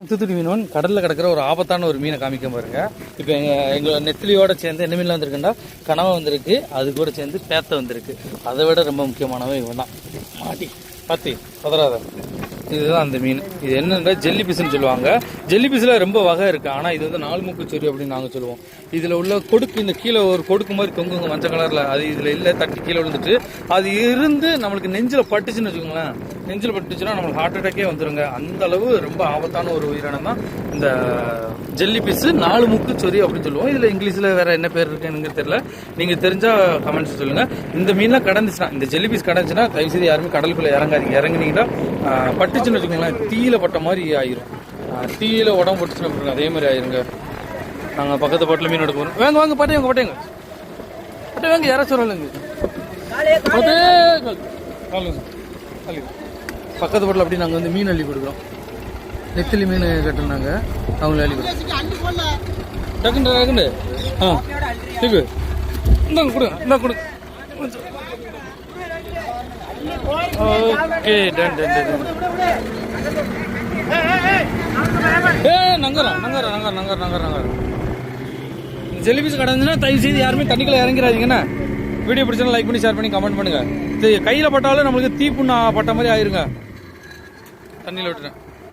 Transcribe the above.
தூத்துக்குடி மீனவன் கடலில் கிடக்கிற ஒரு ஆபத்தான ஒரு மீனை காமிக்க பாருங்க. இப்போ எங்கள் எங்களோட நெத்திலியோட சேர்ந்து என்ன மீன்லாம் வந்திருக்குன்னா கனவை வந்திருக்கு அது கூட சேர்ந்து பேத்த வந்திருக்கு. அதை விட ரொம்ப முக்கியமானவன் இவன் தான் மாட்டி பத்தி பதறாத. இதுதான் அந்த மீன். இது என்னன்னா ஜெல்லி பீஸ்னு சொல்லுவாங்க. ஜெல்லி பீஸில் ரொம்ப வகை இருக்கு. ஆனால் இது வந்து நாலு மூக்கு சொறி அப்படின்னு நாங்கள் சொல்லுவோம். இதில் உள்ள கொடுக்கு இந்த கீழே ஒரு கொடுக்கு மாதிரி தொங்குங்க மஞ்சள் கலரில் அது இதில் இல்லை தட்டி கீழே விழுந்துட்டு அது இருந்து நம்மளுக்கு நெஞ்சில் பட்டுச்சுன்னு வச்சுக்கோங்களேன். நெஞ்சில் பட்டுச்சுன்னா நம்மளுக்கு ஹார்ட் அட்டாக்கே வந்துருங்க. அந்த அளவு ரொம்ப ஆபத்தான ஒரு உயிரினம் தான் இந்த ஜெல்லி பீஸ் நாலு மூக்கு சொறி அப்படின்னு சொல்லுவோம். இதில் இங்கிலீஷில் வேற என்ன பேர் இருக்குன்னு தெரியல. நீங்கள் தெரிஞ்சா கமெண்ட்ஸ் சொல்லுங்க. இந்த மீன்லாம் கடந்துச்சுன்னா இந்த ஜெல்லி பீஸ் கடந்துச்சுன்னா தயவுசெய்து யாருமே கடலுக்குள்ள இறங்காதீங்க. இறங்குனீங்கன்னா பட்டு பட்டுச்சுன்னு வச்சுக்கோங்களேன் தீயில பட்ட மாதிரி ஆயிரும். தீயில உடம்பு பட்டுச்சுன்னு பாருங்க, அதே மாதிரி ஆயிருங்க. நாங்கள் பக்கத்து பாட்டில் மீன் எடுக்க போகிறோம் வாங்க வாங்க பாட்டிங்க பாட்டிங்க. பாட்டி வாங்க யாராச்சும் வரலங்க பக்கத்து பாட்டில் அப்படி நாங்கள் வந்து மீன் அள்ளி கொடுக்குறோம். நெத்திலி மீன் கட்டுனாங்க அவங்கள அள்ளி கொடுக்குறோம். டக்குண்டு டக்குண்டு ஆ இந்தாங்க கொடுங்க இந்தா கொடுங்க. ஓகே டன் டன் டன் ஏ நங்கரா நங்கரா நங்கர் நங்கர் நங்கர் நங்கர். ஜெல்லி பீஸ் தயவு செய்து யாருமே தண்ணிக்குள்ள இறங்கிறாதீங்கன்னா வீடியோ பிடிச்சா லைக் பண்ணி ஷேர் பண்ணி கமெண்ட் பண்ணுங்க. இது கையில் பட்டாலும் நம்மளுக்கு தீப்புண்ணா பட்ட மாதிரி ஆயிருங்க. தண்ணியில் விட்டுறேன்